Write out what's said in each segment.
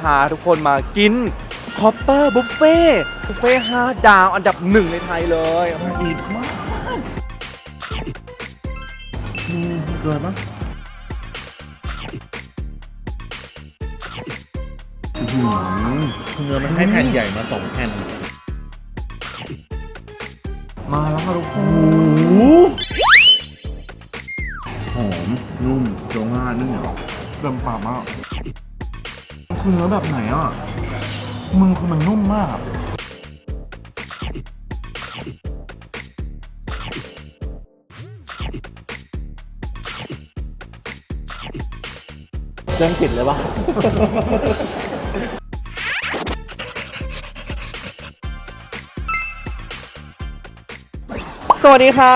พาทุกคนมากินคอปเปอร์บุฟเฟ่บุฟเฟ่ห้าดาวอันดับหนึ่งในไทยเลยอีกมากนี่เกินปะเนื้อมันให้แผ่นใหญ่มาสองแผ่น มาแล้วค่ะทุกคนหอมนุ่มเคี้ยวง่ายนุ่มเหนียวเต็มปากมาก คือเนื้อแบบไหนอะ มึงคือมันนุ่มมากอะเรื่องกลิ่นเลยปะ สวัสดีค่ะ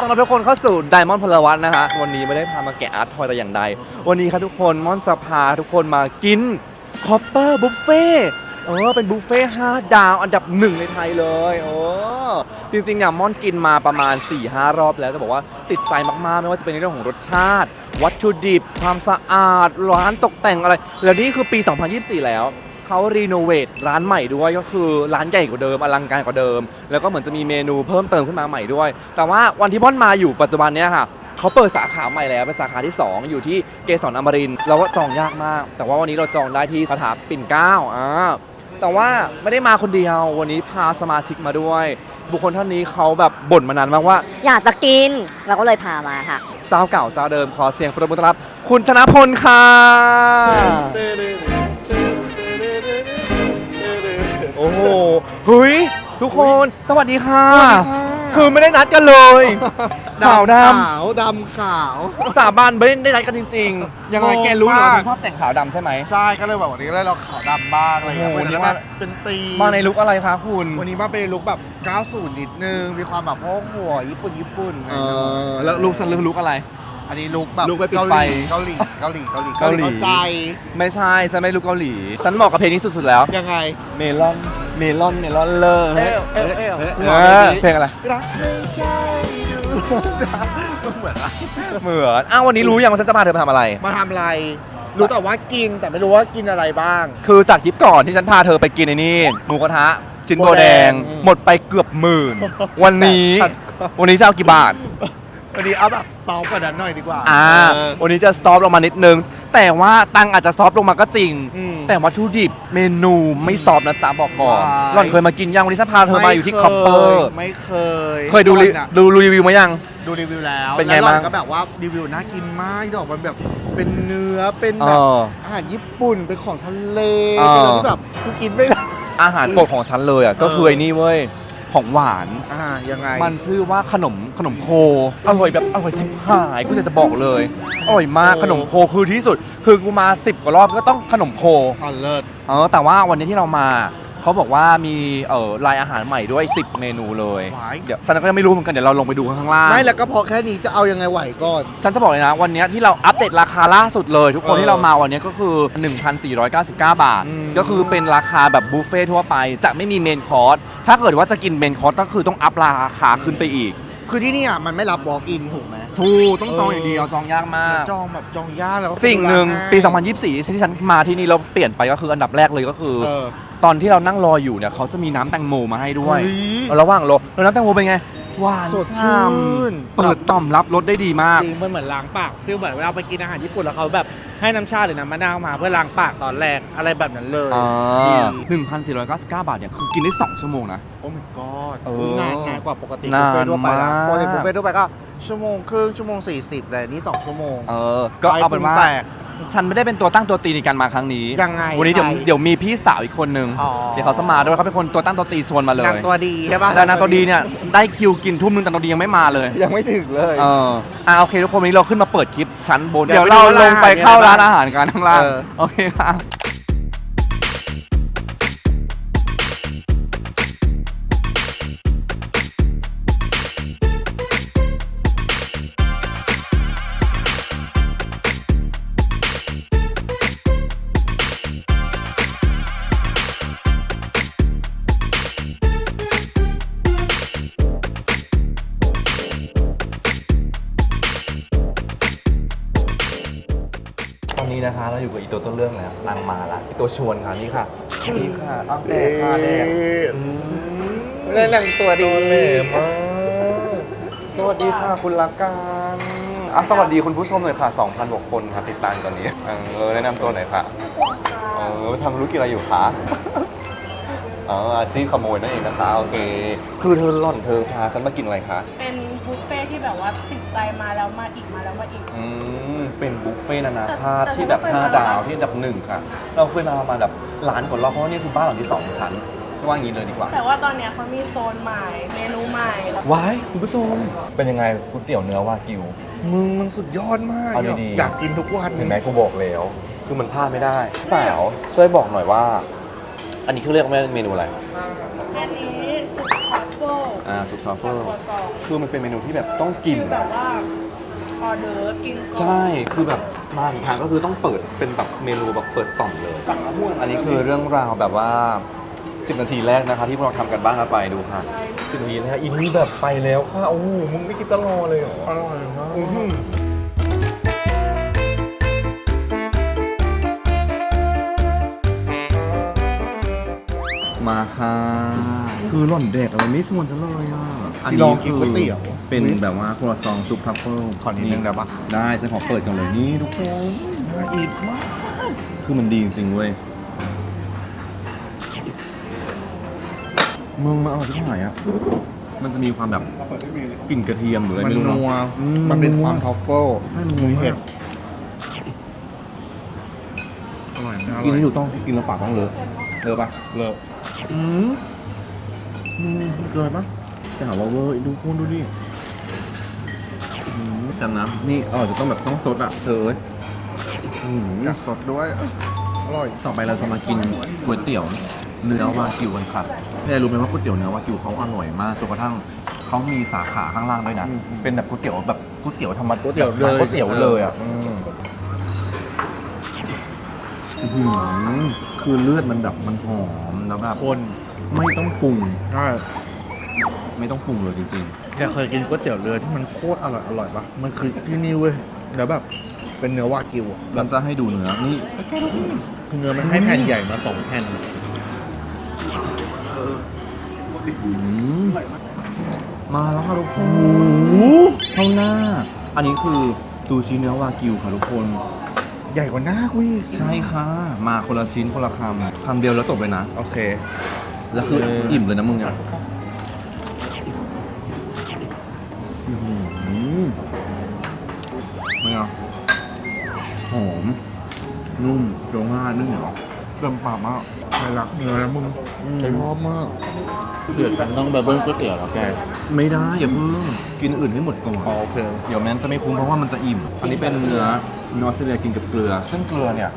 ต้อนรับทุกคนเข้าสู่ Diamond พลวัตนะฮะ วันนี้ไม่ได้พามาแกะอาร์ตทอยแต่อย่างใด วันนี้ครับทุกคนม่อนจะพาทุกคนมากิน คอปเปอร์บุฟเฟ่เออเป็นบุฟเฟ่ห้าดาวอันดับหนึ่งในไทยเลยโอ้จริงๆเนี่ยม่อนกินมาประมาณ 4-5รอบแล้วจะบอกว่าติดใจมากๆ ไม่ว่าจะเป็นในเรื่องของรสชาติ วัตถุดิบ ความสะอาด ร้านตกแต่งอะไร แล้วนี่คือปี 2024 แล้ว เขารีโนเวทร้านใหม่ด้วยก็คือร้านใหญ่กว่าเดิม อลังการกว่าเดิม แล้วก็เหมือนจะมีเมนูเพิ่มเติมขึ้นมาใหม่ด้วย แต่ว่าวันที่พ่อนมาอยู่ปัจจุบันเนี้ยค่ะ เขาเปิดสาขาใหม่แล้ว เป็นสาขาที่ 2 อยู่ที่เกสรอมรินทร์เราก็จองยากมาก แต่ว่าวันนี้เราจองได้ที่สถาปิ่นเกล้าอ่าแต่ว่าไม่ได้มาคนเดียว วันนี้พาสมาชิกมาด้วย บุคคลท่านนี้เขาแบบบ่นมานานมากว่า อยากจะกินเราก็เลยพามาค่ะ เจ้าเก่าเจ้าเดิมขอเสียงประมือต้อนรับ คุณธนพลค่ะ โอ้โหเฮ้ย ทุกคน สวัสดีค่ะ คือไม่ได้นัดกันเลย ขาวดขาวดำ ขาวำสาบานไม่ได้นัดกันจริงๆ ยังไงงงแกรู้เหรอมากฉันชอบแต่งขาวดำใช่ไหม ใช่ก็เลยแบบวันนี้ก็เลยเราขาวดำบ้างอะไรอย่างเงี้ยโอ้โหวันนี้นี่มามา เป็นตีมาในลุคอะไรคะคุณ วันนี้มาเป็นลุคแบบ 90 นิดนึง มีความแบบโอ้หัวญี่ปุ่นญี่ปุ่นหเอน่อยอแล้วลุคฉันลุคอะไร อันนี้ลุคแบบลุคไปปิดเกาหไฟลีเกาหลีเกาหลีเกาหลีเกาหลีเข้าใจไม่ใช่ฉันไม่ลุคเกาหลี ฉันเหมาะกับเพลงนี้สุดๆแล้ว ยังไง เมลอน เมลอน เมลอนเลอร์เอวเอวเอวเออเพลงอะไร รักไม่ใช่ดู เหมือนอะเหมือนอ้าววันนี้รู้ยังว่าฉันจะพาเธอไปทำอะไร มาทำอะไร รู้แต่ว่ากินแต่ไม่รู้ว่ากินอะไรบ้าง คือจากคลิปก่อนที่ฉันพาเธอไปกินไอ้นี่หมูกระทะชิ้นโบแดงอืมหมดไปเกือบหมื่น วันนี้ วันนี้จะเอากี่บาท วันนี้เอาแบบซอฟต์กว่านั้นหน่อยดีกว่าอ่าเออ วันนี้จะซอฟต์ลงมานิดนึง แต่ว่าตังค์อาจจะซอฟต์ลงมาก็จริง อืมแต่วัตถุดิบเมนูไม่ซอฟต์นะจ๊ะบอกก่อนว้าย หล่อนเคยมากินยังวันนี้ฉันพาเธอมาอยู่ที่คอปเปอร์ไม่เคยเคยดูรีก่อนน่ะดูรีวิวมายัง ดูรีวิวแล้วเป็นไงแล้วหล่อบ้าง ก็แบบว่ารีวิวน่ากินมากดอกมันแบบเป็นเนื้อเป็นเอแบบ อ อาหารญี่ปุ่นเป็นของทะเลเออ เป็นอะไรที่แบบกูกินไม่ได้ อาหารโปรดของฉันเลยอะก็คือไอ้นี่เว้ย ของหวาน อ่ายังไง มันชื่อว่าขนมขนมโค อร่อยแบบอร่อยชิบหายกูอยากจะบอกเลย อร่อยมากขนมโคคือที่สุด คือกูมา 10 กว่ารอบก็ต้องขนมโคอ๋อเลิศ เออแต่ว่าวันนี้ที่เรามา เขาบอกว่ามีเอ่อรายอาหารใหม่ด้วย 10 เมนูเลยหวาย เดี๋ยวฉันก็ยังไม่รู้เหมือนกันเดี๋ยวเราลงไปดูข้างล่างไม่แล้วก็พอแค่นี้จะเอายังไงไหวก่อน ฉันจะบอกเลยนะ วันนี้ที่เราอัปเดตราคาล่าสุดเลย ทุกคนเออที่เรามาวันนี้ก็คือ 1,499 บาท อืม ก็คือเป็นราคาแบบบุฟเฟ่ทั่วไป จะไม่มีเมนคอร์สถ้าเกิดว่าจะกินเมนคอร์สก็คือต้องอัพราคาขึ้นไปอีกคือที่นี่อะมันไม่รับ walk in ถูกไหม ถูกต้องจองอย่างเดียวจองยากมาก จองแบบจองยากแล้วก็สิ่งหนึ่งดูแลปีง่าย2024 ที่ฉันมาที่นี่เราเปลี่ยนไปก็คืออันดับแรกเลยก็คือ เออ ตอนที่เรานั่งรออยู่เนี่ยเขาจะมีน้ำแตงโมมาให้ด้วยเฮ้ยระหว่างรอแล้วน้ำแตงโมเป็นไงหวานสดชื่ช่นำเปิดต่อมรับรสได้ดีมาก จริงมันเหมือนล้างปากฟีลเหมือนเวลาไปกินอาหารญี่ปุ่นแล้วเขาแบบให้น้ำชาหรือน้ำมะนาวมาเพื่อล้างปากตอนแรกอะไรแบบนั้นเลยอ่ดีา1,499 บาทเนี่ยคือกินได้ 2 ชั่วโมงนะ โอ้ my god เออนานนานกว่าปกตินาบุฟนเฟ่ต์ทั่วไปนะมาก ปกติบุฟเฟ่ต์ทั่วไปก็ชั่วโมงครึ่งชั่วโมง40เลยนี่2ชั่วโมงเออ ก็เอาเป็นว่าไฟปรุงแตก ฉันไม่ได้เป็นตัวตั้งตัวตีในการมาครั้งนี้ยังไงวันนี้เดี๋ยวใครเดี๋ยวมีพี่สาวอีกคนนึง อ๋อ เดี๋ยวเขาจะมาด้วยเขาเป็นคนตัวตั้งตัวตีชวนมาเลนางยตัวดีใช่ปะแต่นางตัวดีเนี่ยได้คิวกินทุ่มนึงแต่ตัวดียังไม่มาเลย ยังไม่ถึงเลย เอออะโอเคทุกคนวันนี้เราขึ้นมาเปิดคลิปชั้นบน เดี๋เดี๋ยยววเราไปดูลงไปร้านอาหารเข้าเนี่ยร้านอาหารกันข้างล่าง เออ โอเคครับ อนนี้นะคะเราเราอยู่กับอีตัวต้นเรื่องแล้วนางมาละอีตัวชวนค่ะนี่ค่ะนี่ค่ะอ้าวแดกค่ะแดกอืมเล่นหนังตัวดีเหล่มากสวัสดีค่ะคุณลักการอะสวัสดีคุณผู้ชมหน่อยค่ะ2,000กว่าคนค่ะติดตามตอนนี้เออแนะนำตัวหน่อยค่ะเออทำธุรกิจอะไรอยู่คะอ๋ออาชีพขโมยนั่นเองนะคะโอเคคือเธอหล่อนเธอพาฉันมากินอะไรคะเป็นบุฟเฟ่ที่แบบว่าติดใจมาแล้วมาอีกมาแล้วมาอีกอืม เป็นบุฟเฟ่ต์นานาชาติแต่ที่แบบแต่5ดาวที่อันดับหนึ่งค่ะ เราเคยมาประมาณแบบล้านกว่ารอบเพราะว่านี่คือบ้านหลังที่สองของฉันว่าอย่างนี้เลยดีกว่า แต่ว่าตอนเนี้ยเขามีโซนใหม่ เมนูใหม่แล้วว้ายคุณผู้ชมเป็นยังไงก๋วยเตี๋ยวเนื้อวากิว มึงมันสุดยอดมากเอาดีๆ อยากกินทุกวันเห็นไหมกูบอกแล้ว คือมันพลาดไม่ได้ สาวช่วยบอกหน่อยว่า อันนี้คือเรียกว่าเมนูอะไร อันนี้ซุปทัฟเฟิลอ่าซุปทรัฟเฟิลครัวซองคือมันเป็นเมนูที่แบบต้องกิน คือแบบว่า ออเดอร์ฟกินก่อนใช่คือแบบมาถึงทางก็คือต้องเปิดเป็นแบบเมนูแบบเปิดกล่องเลยอันนี้คือเรื่องราวแบบว่า 10 นาทีแรกนะคะ ที่พวกเราทำกันบ้านกันไปดูค่ะ10นาทีแรกอินนี่แบบไปแล้วค่ะโอ้โหมึงไม่คิดจะรอเลยเหรออร่อยมากอื้อหือมาค่ะ คือหล่อนเด็กอะไรไม่ส่วนฉันเลยอะ อันลนี้องกินก๋วยเตี๋ยว เป็นแบบว่าครัวซองซุปทัฟเฟิลขอนิดนึงได้ปะ ได้ฉันขอเปิดกันเลยนี่ทุกคนน่าอีกมากคือมันดีจริงๆเว้ยมึงมาเอาที่ไหนอะมันจะมีความแบบกลิ่นกระเทียมหรืออะไรมันไม่รู้นัเนาะ วอืมันเป็นความทัฟเฟิลใช่มันนัวเผ็เผ็ดดอร่อยนะอกินร่อยนี่อยู่ต้องกินแล้วปากต้องเลอะเลอะปะเลิศอืมอืมเกินปะ จะหาว่าเวอร์ดูคุณดูดิอืมแต่น้ำนี่เออจะต้องแบบต้องสดอะเซิร์ชอืมอยากสดด้วย อร่อย ต่อไปเราจะมากินก๋วยเตี๋ยวเนื้อวากิวกันครับพี่รู้ไหมว่าก๋วยเตี๋ยวเนื้อวากิวเขาอร่อยมากจนกระทั่งเขามีสาขาข้างล่างด้วยนะอืมเป็นแบบก๋วยเตี๋ยวแบบก๋วยเตี๋ยวธรรมดาก๋วยเตี๋ยวเลยก๋วยเตี๋ยวเลยอะอืมอื้อหือคือเลือดมันแบบมันหอมแล้วแบบคนไม่ต้องปรุงใช่ ไม่ต้องปรุงเลยจริงแกเคยกินก๋วยเตี๋ยวเรือที่มันโคตรอร่อยอร่อยปะมันคือที่นี่เว้ยแล้วแบบเป็นเนื้อวากิวอะๆฉันจะให้ดูเนื้อนี่คือเนื้อมันให้แผ่นใหญ่มาสองแผ่นอืมมาแล้วค่ะทุกคนเข้าหน้า อันนี้คือซูชิเนื้อวากิวค่ะทุกคน ใหญ่กว่าหน้ากูอีกใช่ค่ะ มาคนละชิ้นคนละคำคำเดียวแล้วจบเลยนะ โอเค แล้วคือเอออิ่อิ่มเลยนะมึงอะ หอม นุ่มโรง่ายนึ่งเหรอเต็มปากมากใครรักเนื้อนะมึงอืมใจชอบมากเดือดมันต้องแบบเบิ้ลก๋วยเตี๋ยวแล้วแก ไม่ได้อย่าเพิ่งกินอื่นให้หมดก่อนอ๋อโอเค เดี๋ยวแม้นจะไม่คุ้มเพราะว่ามันจะอิ่ม อันนี้เป็นเนื้อเนออสเตรเลียกินกับเกลือ ซึ่งเกลือเนี่ย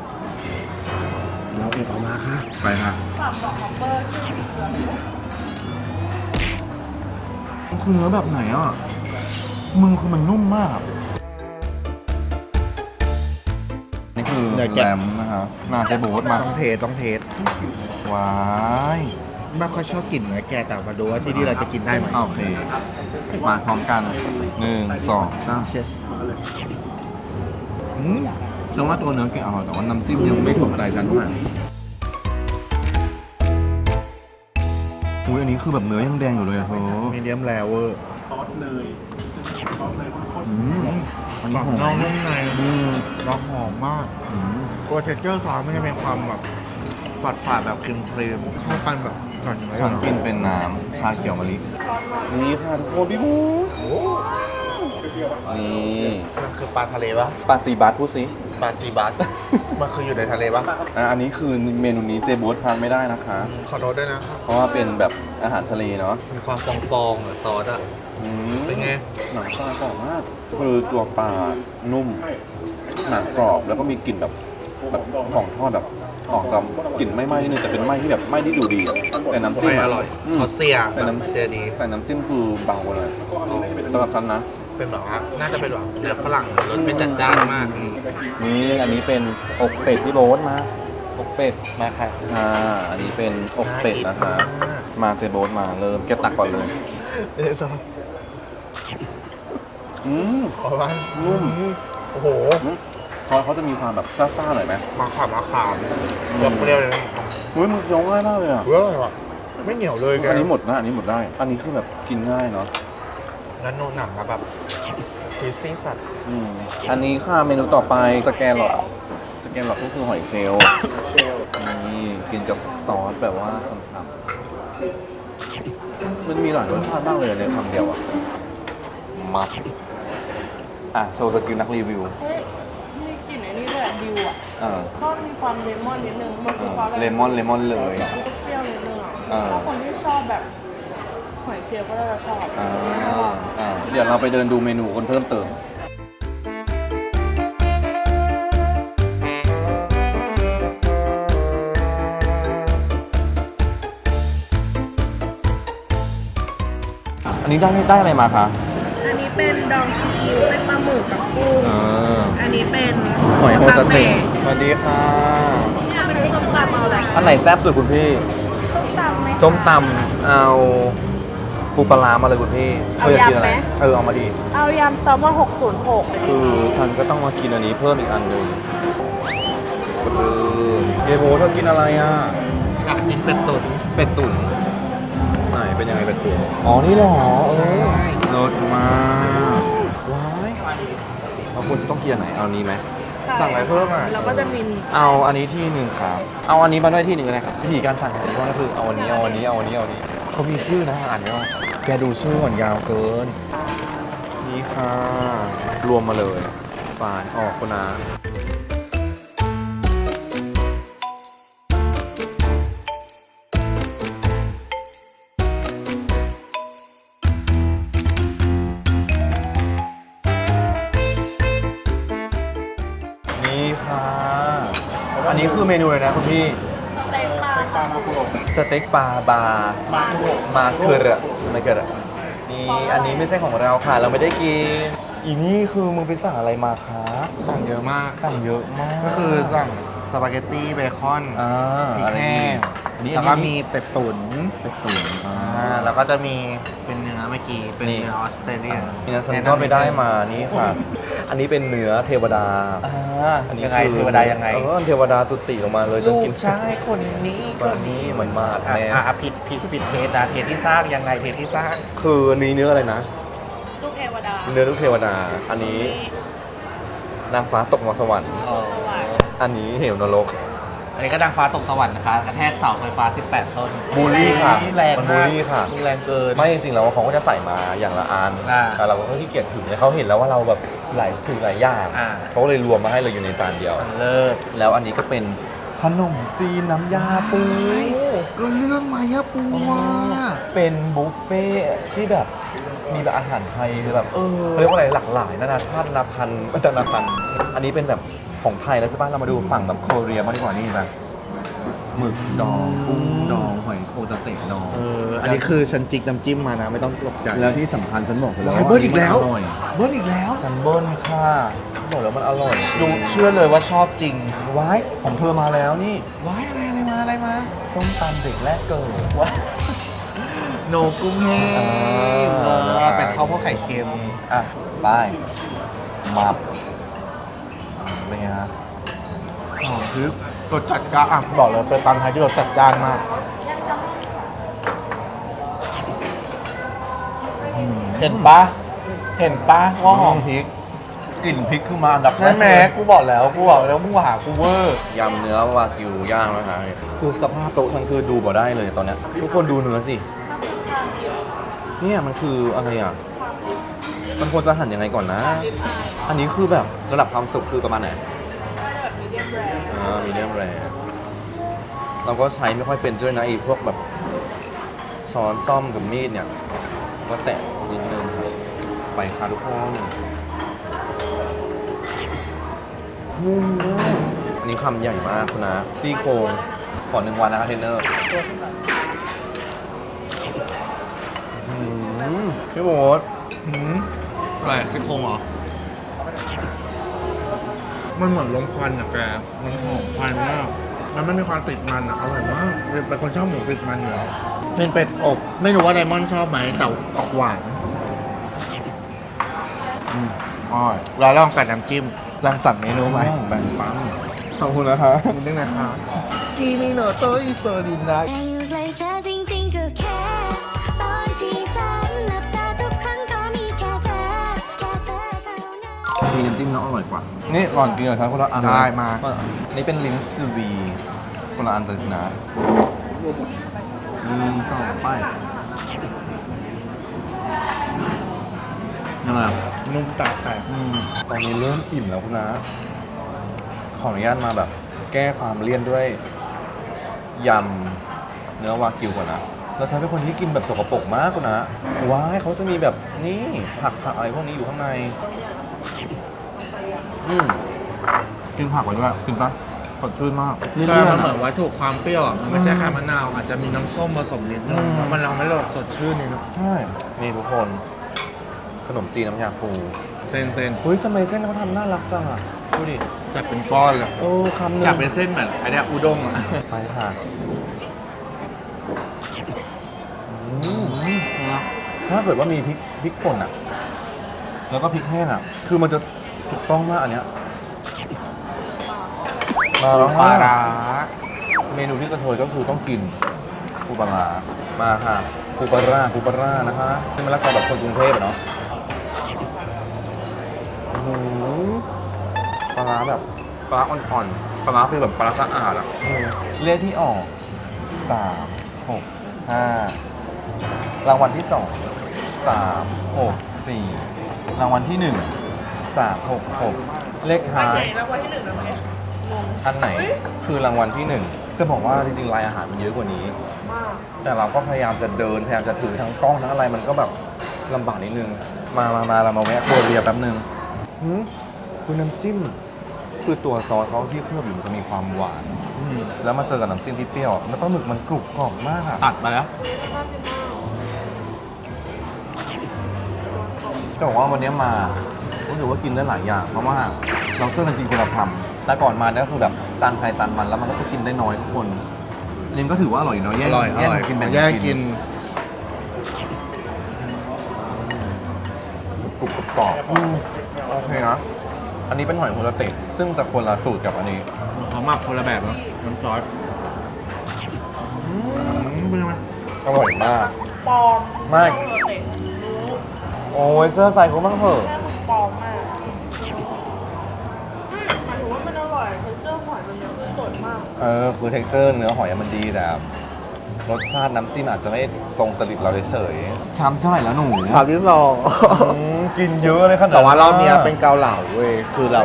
เราเองเอามาค่ะ ไปค่ะฝากบอกคอปเปอร์ที่มีเกลือไหมมันคือเนื้อแบบไหนอะมึงคือมันนุ่มมาก คือเดี๋ยวแรแกะมนะครับมาใจโบ๊ทมาต้องเทสต้องเทสว้ายไม่ค่อยชอบกลิ่นเนื้อแกแต่มาดูว่าที่นี่เราจะกินได้ไหมโอเค มาพร้อมกันหนึ่งสองสามเชสอืมฉันว่าตัวเนื้อแกะอร่อยแต่ว่าน้ำจิ้มยังไม่ถูกใจฉันเท่าไหร่อุ้ยอันนี้คือแบบเนื้อยังแดงอยู่เลยอะเธอมีเดียมแลเวอร์อืม อันกนี้รอบหอมนอกนุ่มในอืมแล้วหอมมากอืมตัวเทคเจอร์ซอสมันจะเป็นความแบบฝาดฝาดๆแบบครีมครีมๆเข้ากันแบบหน่อยฉันกินเป็นน้ำชาเขียวมะลิ นี่ค่ะทุกคนพี่บูนี่มันคือปลาทะเลปะปลาซีบาสพูดสิ ปลาซีบัส มันคืออยู่ในทะเลปะอะอันนี้คือเมนูนี้เจโบททานไม่ได้นะคะ ขอโทษด้วยนะครับเพราะว่าเป็นแบบอาหารทะเลเนาะมีความฟองฟองๆอะซอสอะอืมเป็นไง หนังปลากรอบมากคือตัวปลานุ่ม หนังกรอบแล้วก็มีกลิ่นแบบแบบของทอดแบบออกจากกลิ่นไม่ไหม้นิดนึงแต่เป็นไหม้ที่แบบไหม้ที่ดูดีอะแต่น้ำจิ้มไม่ะอร่อย ม เขาเสียแต่น้ำเสียดีแต่น้ำจิ้มคือเบาเลยสำหรับฉันนะ เป็นแบบว่าน่าจะเป็นแบบเนื้อฝรั่งรสไม่จัดจ้านมากอืมนี่อันนี้เป็นอกเป็ดที่โรสมาอกเป็ดมาค่ะอ่าอันนี้เป็นอกเป็ดนะคะมาเจโบสมาเริ่มแกะตักก่อนเลยเอ้ยซอสอืมขอว่านุ่มโอ้โหซซอสเขาจะมีความแบบซ่าๆหน่อยไหมมาขามมาขามเปรี้ยวๆเลยเฮ้ยมึงเคี้ยวง่ายมากเลยอะเว้ยว่ะไม่เหนียวเลยแกอันนี้หมดนะอันนี้หมดได้ อันนี้คือแบบกินง่ายเนาะ แล้วโนหนังอะแบบจุยซี่สัตว์อืมอันนี้ค่ะเมนูต่อไปสแกนหรอสแกนหรอก็คือหอยเชลล์นี่กินกับซอสแบบว่าซ้ำๆมันมีหลายรสชาติมากเลยในคำเดียวอะมาอะโซสกิลนักรีวิวเฮ้ยมีกลิ่นไอ้นี่ด้วยดิวอะเออก็มีความเลมอนนิดนึงมันคือความแบบเลมอนเลมอนเลย เปรี้ยวนิดนึงอะอ่าถ้าคนที่ชอบแบบ หอยเชลล์ก็น่าจะชอบอ่าอ่าเดี๋ยวเราไปเดินดูเมนูกันเพิ่มเติม อันนี้ได้ได้อะไรมาคะอันนี้เป็นดองซีอิ๊วเป็นปลาหมึกกับกุ้ง อ่าอันนี้เป็นหอยโฮตาเตะะสวัสดีค่ะเนี่ยเป็นส้มตำเอาอะไรอันไหนแซ่บสุดคุณพี่ ส้มตำไหมคะส้มตำเอา ปูปลาร้ามาเลยคุณพี่เอาธกกินอะไรยำไหม เออเอามาดี เอายำแซลมอน606 คือฉันก็ต้องมากินอันนี้เพิ่มอีกอันหนึ่งคือเยโบเธอกินอะไรอะ อยากกินเป็ดตุ๋นเป็ดตุ๋นไหนเป็นยังไงเป็ดตุ๋นอ๋อ นี่เหรอ เอใช่อรสมากว้ายเราควรจะต้องกินอันไหน เอานี้ไหม สั่งอะไรเพิ่มอะ แล้วก็จะมีเอาอันนี้ที่หนึ่งครับ เอาอันนี้มาด้วยที่หนึ่งเลยครับวิธีการสั่งของเขาก็คือเอาอันนี้เอาอันนี้เอาอันนี้เอาอันนี้ เขามีชื่อนะอ่านไม่ออกแกดูชื่อก่อนยาวเกิน นี่ค่ะ รวมมาเลยป่านออกคนนะนี่ค่ะ อันนี้คือเมนูเลยนะคุณพี่ มาคุโรสเต็กปลาบาร์มาคุโรมาเคือระมาเคือระนี่อันนี้ไม่ใช่ของเราค่ะ เราไม่ได้กิน อีนี่คือมึงไปสั่งอะไรมาคะสั่งเยอะมาก สั่งเยอะมาก ก็คือสั่งสปาเกตตี้เบคอนอ่าพริกอะไรแห้งอั นนี้แล้วก็มีเป็ดตุ๋นเป็ดตุ๋นอ่าอ่าแล้วก็จะมีเป็นเนื้อเมื่อกี้เป็นนี่เนื้อออสเตรเลียนี่นะฉันก็ไปได้มานี่ค่ะ อันนี้เป็นเนื้อเทวดาอ่าอันนี้ยังไงคือเทวดายังไงเออเทวดาจุติลงมาเลยฉันลูกิกนชายคนนี้แบบนี้เหมือนมาดอะแม่อะผิดผิดผิดเพจนะเพจที่สร้างยังไงเพจที่สร้าง คืออันนี้เนื้ออะไรนะลูกเทวดาเนื้อลูกเทวดา อันนี้นางฟ้าตกมาสวรรค์อันนี้เหวนรก อันนี้ก็ดังฟ้าตกสวรรค์นะคะกระแทกเสาไฟฟ้า 18 ต้นบูลลี่ค่ะแรงมันบูมาลกลี่ค่ะแรงเกิน ไม่จริงๆแล้วเขาก็จะใส่มาอย่างละอันอ่าแต่เราก็ขี้เกียจถึงเนี่ยเขาเห็นแล้วว่าเราแบบหลายถึงหลายอย่างอ่า เขาก็เลยรวมมาให้เราอยู่ในจานเดียว มันเลิศแล้วอันนี้ก็เป็นขนมจีนน้ำยาปูก็เรื่องมายาปูว่าเป็นบุฟเฟ่ที่แบบมีแบบอาหารไทยแบบเออ เขาเรียกว่าอะไรหลากหลายนานาชาตินานาพันธุ์นานาพันธุ์อันนี้เป็นแบบ ของไทยแล้วใช่ปะเรามาดูฝั่งแบบโคเรียมางดีกว่านี่แบบหมึกดองกุ้งดองหอยโคตาเตะดองเออ อันนี้คือฉันจิกน้ำจิ้มมานะ ไม่ต้องตกใจ แล้วที่สำคัญฉันบอกเลยว้ายว่าเบิ้ลอีกแล้วมันอร่อยเบิ้ลอีกแล้ว ฉันเบิ้ลค่ะฉันบอกแล้วมันอร่อยดูเชื่อเลยว่าชอบจริง ว้ายของเธอมาแล้วนี่ว้ายอะไรอะไรมาอะไรมาส้มตำเด็กแรกเกิด ว้ายโนกุ้งแห้งอ่า เออเป็นข้าวโพดไข่เค็ม อะไปมา เป็นไงฮะหอมพริกรสจัดจ้านอะบอกเลยเป็นตำไทยที่รสจัดจ้านมากเห็นปะเห็นปะว่าหอมพริกกลิ่นพริกคือมาอันดับใช่ไหมแรกกูบอกแล้วกูบอกแล้วมึงมาหากูเวอร์ยำเนื้อวากิวย่างนะฮะคือสภาพโต๊ะฉันคือดูบ่ได้เลยตอนเนี้ยทุกคนดูเนื้อสิเนี่ยมันคืออะไรอะ มันควรจะหั่นยังไงก่อนนะ อันนี้คือแบบระดับความสุขคือประมาณไหนอ่ามีเดียมแรเราก็ใช้ไม่ค่อยเป็นด้วยนะไอ้พวกแบบช้อนซ่อมกับมีดเนี่ย ก็แตะนิดนึงครับไปค่ะทุกคนนุ่มมากอันนี้คำใหญ่มากคุณนะซี่โครงขอหนึ่งวันนะคะเทรนเนอร์อื้อหือพี่โบ๊ทหืม อะไรซี่โครงเหรอ มันเหมือนลมควันอะแก มันหอมควันมากแล้วมันมีความติดมันอะอร่อยมากเป็นคนชอบหมูติดมันอยู่แล้วเป็นเป็ดอบ ไม่รู้ว่าไดมอนด์ชอบไหมแต่ออกหวานอ้อยเราลองกับน้ำจิ้มรังสรรค์เมนูใหม่แบ่งปันขอบคุณนะคะนิดนึงนะครับกีมิโนโตอิโซดินไดแนั้นมีน้ำจิ้มน้องอร่อยกว่า นี่ก่อนกินกับฉันคนละอันได้มา อันนี้เป็นลิ้นสวีคนละอันจะนะหนึ่งสองไปยังไงอะนุ่มตับแตกอืมตอนนี้เริ่มอิ่มแล้วคุณนะ ขออนุญาตมาแบบ แก้ความเลี่ยนด้วยยำเนื้อวากิวก่อนนะแล้วฉันเป็นคนที่กินแบบสกปรกมากคุณนะว้ายเขาจะมีแบบนี่ผักผักอะไรพวกนี้อยู่ข้างใน อืมกินผักไว้ด้วยกินปะสดชื่นมากเลี่ยก็นมันๆเหมือะอนวัตถุความเปรี้ยวอะมันไม่ใช่แค่มะนาวอาจจะมีน้ำส้มผสมนิดนึงอืมมันเราไม่ได้แบบสดชื่นนี่เนอะใช่นี่ทุกคน ขนมจีนน้ำยาปูเส้นเส้นเฮ้ยทำไมเส้นเขาทำน่ารักจังอะ ดูดิจัดเป็นก้อนเลยโอ้คำหนึงจัดเป็นเส้นแบบอันเนี้ยอุด้งอะไปค่ะอืมถ้าเกิดว่ามีพริกพริกป่นอะ แล้วก็พริกแห้งอะ คือมันจะ ถูกต้องมากอันเนี้ยมาแล้วปลาค่ะร้าเมนูที่กระโทยก็คือต้องกินปูปลาร้ามาค่ะปูปลาร่าปูปลาร่านะคะเป็นมะละกอแบบคนกรุงเทพอะเนาะอื้อหือปลาร้าแบบปลาร้าอ่อนๆปลาร้าคือแบบปลาร้าสะอาดอะเลขที่ออกสามหกห้ารางวัลที่สองสามหกสี่รางวัลที่หนึ่ง สามหกหกเลขอันท้าไหนยแล้ววันที่หนึ่งนะเมื่อกี้งงอันไหนคือรางวัลที่หนึ่งจะบอกว่าจริงๆรายอาหารมันเยอะกว่านี้ มากแต่เราก็พยายามจะเดินพยายามจะถือทั้งกล้องทั้งอะไรมันก็แบบลำบากนิดนึง มามามาเรามาแวะโคเรียแป๊บนึงหืมคือน้ำจิ้ม คือตัวซอสเขาที่เคลือบอยู่มันจะมีความหวานแล้วมาเจอกับน้ำจิ้มที่เปรี้ยวแล้วปลาหมึกมันกรุบกรอบมากอะตัดมาแล้วจะบอกว่าวันนี้มา รู้สึกว่ากินได้หลายอย่าง เพราะว่าเราเชื่อกันจริงคนละคำแต่ก่อนมาเนี่ยก็คือแบบจานใครจานมันแล้วมันก็จะกินได้น้อยทุกคนลิมก็ถือว่าอร่อยเนาะแย่องร่อยอแย่งร่อยกินแบ่งแยกกินกรุบกรุบกรอบอืมโอเคนะอันนี้เป็นหอยโฮลาเต็ซึ่งจะคนละสูตรกับอันนี้เขาหมักคนละแบบเนอะน้ำซอสอืมเป็นยังไงอร่อยมาก ปลอมไม่เออเตะรู้ โอ้ยเสื้อใส่เขาบ้างเถอะ เออคือเท็กเจอร์เนื้อหอยมันดีแต่รสชาติน้ำจิ้มอาจจะไม่ตรงสลิดเราเฉยๆชามเท่าไหร่แล้วหนูชามที่สองอืมกินเยอะเลยขนาดแต่ว่ารอบเนี้ยเป็นเกาเหลาเว้ยคือเรา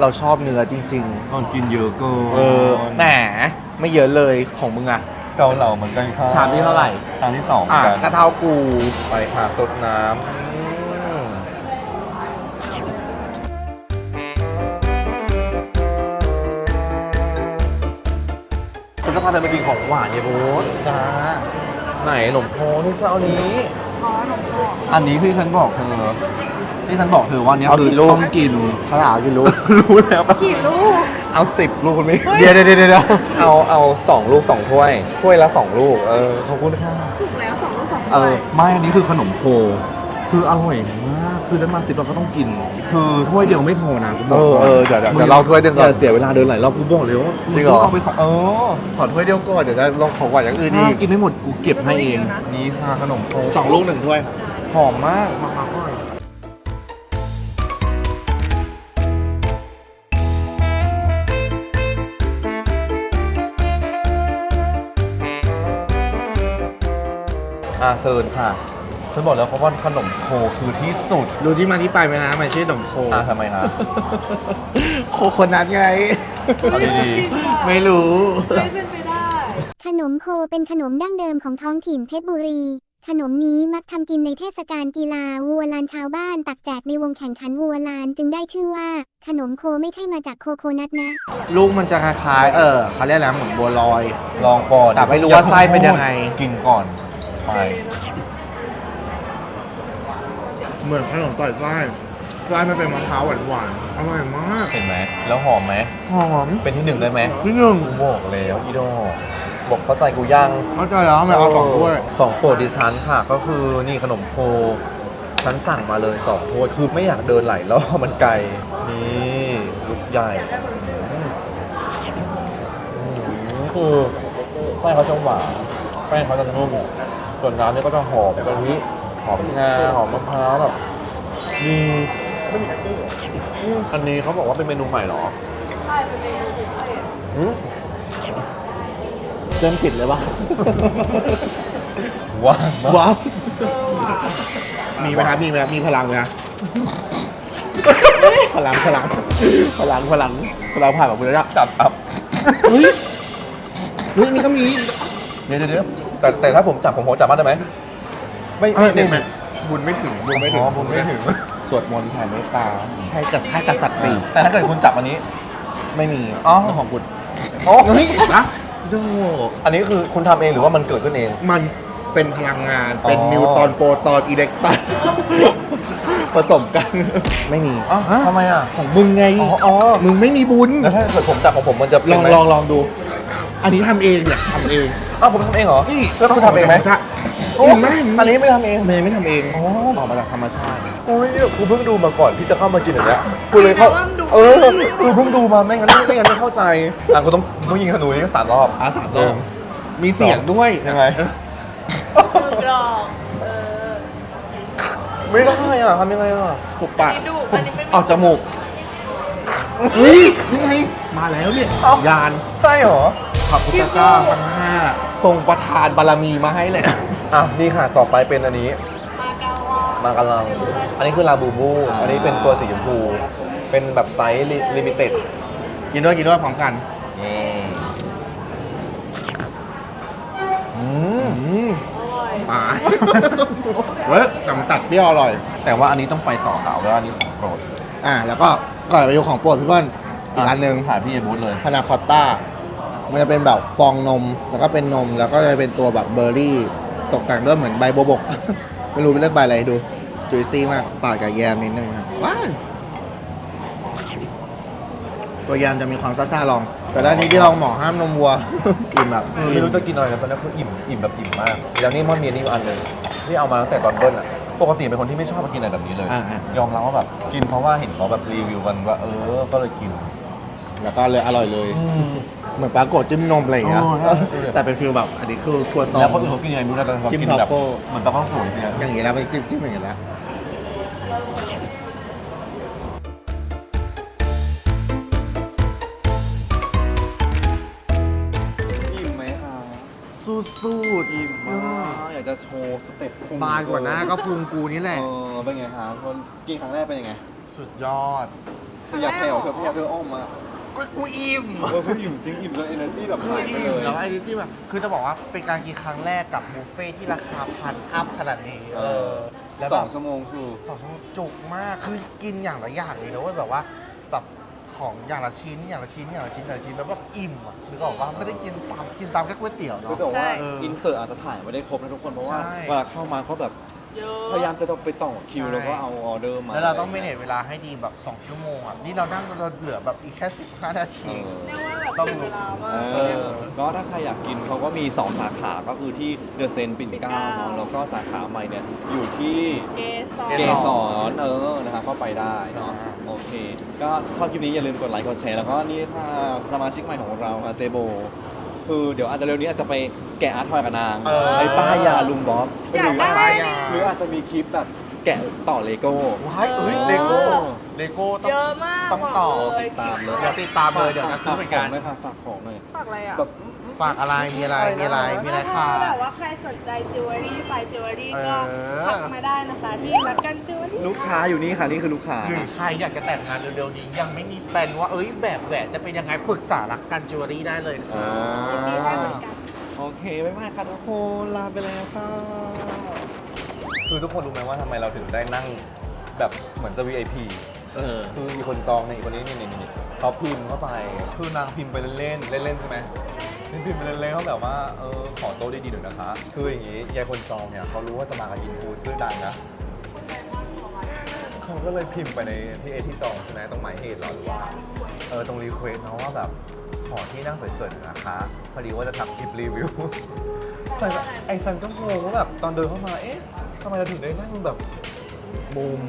เราชอบเนื้อจริง ตอนกินเยอะเกินๆ เออแหมไม่เยอะเลยของมึงอะเกาเหลาเหมือนกันค่ะชามที่เท่าไหร่ ชามที่สองเหมือะอนกันกระเทากูไปค่ะสดน้ำ พาเธอไปกินของหวานไงโบ๊ทจ้าไหนขนมโคที่เจ้านี้ อ๋อหนมกรอบอันนี้ที่ฉันบอกเธอ ที่ฉันบอกเธอว่าเนี้ยเอาคือกี่ลูก ต้องกินข้าวหลามกี่ลูกรู้แล้วปะกี่ลูก เอาสิบลูกคุณพี่เดี๋ยวเดี๋ยวเดี๋ยวเดี๋ยวเอาเอาสองลูกสองถ้วยถ้วยละสองลูก เออขอบคุณค่ะ ถูกแล้วสองลูกสองเอถ้วอยไม่อันนี้คือขนมโค คืออร่อยมาก คือฉันมาสิบเราก็ต้องกิน คือถ้วยเดียวไม่พอนะกูบเออกอเออเดี๋ยวเดี๋ยวเดี๋ยวเราถ้วยหนึ่งก่อนอย่าเสียเวลาเดินหลายรอบกูบอกเลยว่าจริงเหรอมึต้องเอาไปสองเออขอถ้วยเดียวก่อนเดี๋ยวจะลองของหวานอย่างอื่นอีถ้ากกินไม่หมดกูเก็บให้เองนี่ค่ะขนมโคสองลูกหนึ่งถ้วยหอมมากมาพักก่อนอ่าเซิร์นค่ะ ฉันบอกแล้วเขาว่าขนมโคคือที่สุด ดูที่มาที่ไปไหมฮะมันชื่อขนมโคอ่าทำไมฮะ โคโคนัทไง เอาดี ไม่รู้ ไม่เป็นไปได้ ขนมโคเป็นขนมดั้งเดิมของท้องถิ่นเพชรบุรี ขนมนี้มักทำกินในเทศกาลกีฬาวัวลานชาวบ้านตักแจกในวงแข่งขันวัวลานจึงได้ชื่อว่า ขนมโคไม่ใช่มาจากโคโคนัทนะ ลูกมันจะคล้ายๆ เออเขาเรียกอะไรเหมือนบัวลอยลองก่อนแต่ไม่รู้ว่าไส้เป็นยังไง กินก่อน ไป เหมือนขนมต่อยไส้ไส้มันเป็นมะพร้าวหวานๆอร่อยมากเห็นไหม แล้วหอมไหม หอมเป็นที่หนึ่งได้ไหมพี่หนึ่งกูบอกแล้วอีดอบอกเข้าใจกูยังเข้าใจแล้วไม่เอาสองถ้วยของโปรดดิฉันค่ะ ก็คือนี่ขนมโคฉันสั่งมาเลยสองถ้วยคือไม่อยากเดินไหลายรอบมันไกล นี่ใหญ่คือไส้เขาจะหวานแป้งเขาจะนุ่มส่วนน้ำเนี่ยก็จะหอมกะทิ หอมงาหอมมะพร้าวแบบดีอืมอันนี้เขาบอกว่าเป็นเมนูใหม่เหรอใช่เป็นเมนูพิเศษอืมเริ่มจิตเลยปะว้าวว้าวเออว่ะมีไหมครับมีไหมครับมีพลังไหมครับพลังพลังพลังพลังพลังผ่านแบบนี้แล้วจับอับเฮ้ยเฮ้ยนี่ก็มีเดี๋ยวเดี๋ยวเดี๋ยวแต่แต่ถ้าผมจับผมผมจับมันได้ไหม ไม่เออไม่เนี่ยบุญไม่ถึงบุญไม่ถึงอ๋อบุญไม่ถึง สวดมนต์แผ่เมตตาให้กับให้กษัตริย์ปีแต่ถ้าเกิดคุณจับอันนี้ ไม่มีอ๋อเรื่องของคุณโอ้เฮ้ยนะโอ้อันนี้คือคุณทำเองหรือว่ามันเกิดขึ้นเอง มันเป็นพลังงานเป็นอ๋อ นิวตอนโปรตอนอิเล็กตรอนผสมกัน ไม่มีอ้าวทำไมอะ ของมึงไงอ๋ออ๋อ มึงไม่มีบุญ แล้วถ้าเกิดผมจับของผมมันจะลเป็นองไหมลองลองดู อันนี้ทำเองเนี่ยทำเอง อ้าวผมทำเองเหรอนี่แล้วคุณทำเองไหม โอ้ไม่อันนี้ไม่ทำเองเมย์ไม่ทำเองอ๋อออกมาจากธรรมชาติโอ้ยกูเพิ่งดูมาก่อนที่จะเข้ามากินอย่างเงี้ยกูเลยเข้าเออกูเพิ่งดูมาไม่งั้นไม่งั้นไม่เข้าใจอะกูต้องต้องยิงธนูนี่ก็สามรอบอาสามรอบมีเสียงด้วยยังไงเออคือกรอบเออไม่ได้อะทำยังไงอะปุบปากไม่ดูอันนี้ไม่มี ออกจมูกเฮ้ยยังไงมาแล้วเนี่ยเอ้า ยาน ใช่เหรอพระพุทธเจ้าทั้งห้าทรงประทานบารมีมาให้เลย อะนี่ค่ะต่อไปเป็นอันนี้ มาเกาลองมากะลัง อันนี้คือลาบูบู อันนี้เป็นตัวสีชมพู เป็นแบบไซส์ลิมิเต็ดกินด้วยกินด้วยพร้อมกันนี่อืมอืมอร่อยอ่าเฮ้ยแต่มันตัดเปรี้ยวอร่อย แต่ว่าอันนี้ต้องไปต่อขาวแล้วอันนี้ของโปรดอ่า แล้วก็ก่อนไปดูของโปรดพี่เปิ้ลอีกอันหนึ่งถ่ายพี่เอบูธเลยพานาคอตต้า มันจะเป็นแบบฟองนม แล้วก็เป็นนม แล้วก็จะเป็นตัวแบบเบอร์รี่ ตกแต่งด้วยเหมือนใบโบวบก ไม่รู้เป็นเรื่องใบอะไรดู จุยซี่มากปาดกับแยมนิดนึงครับว้าวตัวแยมจะมีความซ่าๆลอง แต่ด้านนี้ที่ลองหมอห้ามนมวัว อิ่มแบบไม่อิ่มรู้จะกินอะไรแล้วตอนนี้คืออิ่มอิ่มแบบอิ่มมากอย่างนี้มันมีอันนี้อยู่อันหนึ่งที่เอามาตั้งแต่ตอนเบิ้ลอะปกติเป็นคนที่ไม่ชอบมากินอะไรแบบนี้เลยอ่าอ่า ยอมรับว่าแบบกินเพราะว่าเห็นเขาแบบรีวิวกันว่า เออก็เลยกิน แล้วก็เลยอร่อยเลย เหมือนปลาโกดจิ้มนมอะไรอย่างเงี้ยโอ้ใช่แต่เป็นฟิลแบบอันนี้คือครัวซอง แล้วคนอื่นเขากินยังไงไม่รู้นะแต่เขาจิ้มกินแบบทรัฟเฟิล เหมือนตะข้าวโขงจริงอย่างงี้แล้วไปจิ้มจิ้มอย่างงี้แล้วอิ่มไหมคะสู้ๆอิ่มมากอยากจะโชว์สเต็ปพุงบานกว่าหน้าก็พุงกูนี่แหละเออเป็นไงคะคนกินครั้งแรกเป็นยังไง สุดยอด คืออยากแผ่วเธอแผ่วเธออ้อมมา กูกูอิ่ม เออคืออิ่มจริงอิ่มจนเอเนอร์จีแบบคือหายไปอิ่เลมย แล้วไอ้นี่ที่แบบคือจะบอกว่าเป็นการกินครั้งแรกกับบุฟเฟ่ที่ราคาพันอัพขนาดนี้เออ แล้วสแบองบชั่วโมงคือ สองชั่วโมงจุกมากคือกินอย่างละอย่างเลยนะเว้ยแบบว่าแบบของอย่างละชิ้นอย่างละชิ้นอย่างละชิ้นอย่างละชิ้นแล้วแบบอิ่มอะนึกออกว่าไม่ได้กินซ้ำกินซ้ำแค่ก๋วยเตี๋ยวคือเนาะจะบอกว่าเอออิอินเสิร์ตอาจจะถ่ายไม่ได้ครบนะทุกคน เพราะว่าใช่ เวลาเข้ามาก็แบบ เยอะ พยายามจะต้องไปต่อคิวใช่ แล้วก็เอาออเดอร์มาแล้วเราต้องเมเนจเวลาให้ดีแบบ 2 ชั่วโมงอะ นี่เรานั่งเราเหลือแบบอีกแค่ 15 นาทีเออเรียกว่าแบบต้อง เป็นเวลามาก เออก็ถ้าใครอยากกินเขาก็มี 2 สาขาก็คือที่เดอะเซนปิ่นเกล้าเนาะแล้วก็สาขาใหม่เนี่ยอยู่ที่ เกสร เกสรเออนะครับเข้าไปได้เนาะโอเค ก็ชอบคลิปนี้อย่าลืมกดไลค์กดแชร์แล้วก็นี่ค่ะสมาชิกใหม่ของเราค่ะเจโบ คือเดี๋ยวอาจจะเร็วนี้อาจจะไปแกะอาร์ตทอยกับนางเออ ไปป้ายยาลุงบ๊อบหอยากรือได้อาจจะหรืออาจจะมีคลิปแบบแกะต่อเลโก้ ว้ายเอ้ยเลโก้เลโก้ต้องเยอะมากต้องต่อ บกเลยติดตามเลย เดี๋ยวติดตามเลยเดี๋ยวจะซื้อเหมือนกัน ฝากของหน่อยค่ะฝากของหน่อยฝากอะไรอะ แบบ ฝากอะไร มีอะไร มีอะไร มีอะไรถ้าฝากแบบว่าใครสนใจจิวเวลรี่ไฟจิวเวลรี่ก็เออ ทักมาได้นะคะที่นัดกันจิวเวลรี่ลูกค้าอยู่นี่ค่ะนี่คือลูกค้า หรือใครอยากจะแต่งงานเร็วๆนี้ ยังไม่มีแปลนว่า เอ้ย แบบแหวนจะเป็นยังไง ปรึกษารักกันจิวเวลรี่ได้เลยนะคอ่ารับยินดีให้บริการโอเคบ๊ายบายค่ะทุกคนลาไปแล้วค่ะ คือทุกคนรู้ไหมว่าทำไมเราถึงได้นั่งแบบเหมือนจะ VIP เออ คือมีคนจองในยอีกคนนี้นี่นี่นี่เขาพิมพ์เข้าไป คือนางพิมพ์ไปเล่นๆเล่นๆใช่ไหม พิมพ์ไปเล่นๆเขาแบบว่าเออขอโต๊ะดีๆหน่อยนะคะ คืออย่างนี้ยายคนจองเนี่ยเขารู้ว่าจะมากับอินฟูชื่อดังนะเขาก็เลยพิมพ์ไปในที่เอที่จองใช่ไหมตรงหมายเหตุเหรอหรือว่าเออตรงรีเควสเนาะว่าแบบขอที่นั่งสวยๆหน่อยนะคะ พอดีว่าจะทำคลิปรีวิวซันไอซันก็งงว่าแบบตอนเดินเข้ามาเอ๊ะทำไมเราถึงได้นั่งแบบมุม